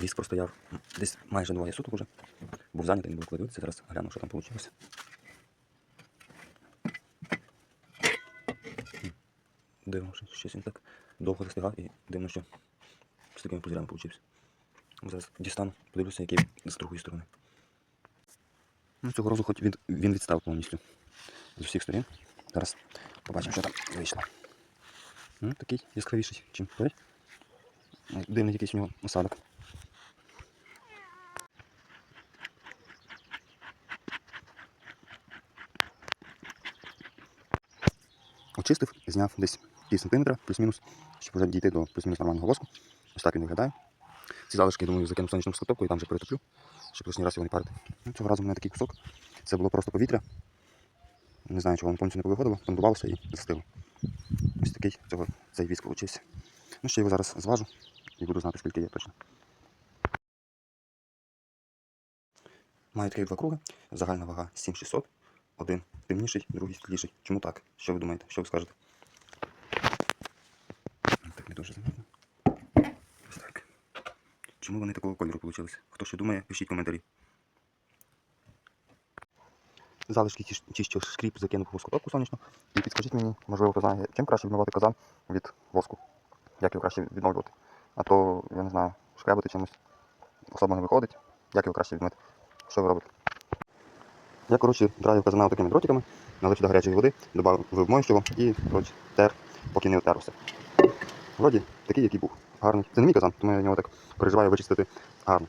Віск простояв десь майже двоє суток уже. Був зайнятий, не був коли. Зараз гляну, що там вийшло. Дивно, що щось він так довго застигав і дивно, що з такими пузирями вийшов. Зараз дістану, подивлюся, який з другої сторони. Ну, цього разу хоч він, він відстав повністю з усіх сторін. Зараз побачимо, що там вийшло. Ну, такий яскравіший, чим той. Ну, Дивний якийсь у нього осадок. Очистив, зняв десь пів сантиметра, плюс-мінус, щоб вже дійти до плюс-мінус нормального воску. Ось так він виглядає. Ці залишки, думаю, закину в сонячну скотовку і там вже перетоплю, щоб лишній раз його не парити. Ну, цього разу в мене такий кусок. Це було просто повітря. Не знаю, чого воно повністю не повиходило, тонкувалося і застигло. Ось такий цього, цей віск вийшов. Ну, ще його зараз зважу і буду знати, скільки є точно. Маю таких два круги. Загальна вага 7600. Один темніший, другий світліший. Чому так? Що ви думаєте? Що ви скажете? Так не дуже заметно. Ось так. Чому вони такого кольору вийшли? Хто що думає, пишіть коментарі. Залишки ті, скріп закинув у воскотопку сонячну. І підскажіть мені, можливо, хто знає, чим краще відмивати казан від воску. Як його краще відновлювати. А то, я не знаю, шкрябати чимось особо не виходить. Як його краще відмити? Що ви робите? Я, коротше, драю казана такими дротиками, налив сюди гарячої води, додав вимоючого і, коротше, тер, поки не отерся. Вроді такий, який був. Гарний. Це не мій казан, тому я його так переживаю вичистити гарно.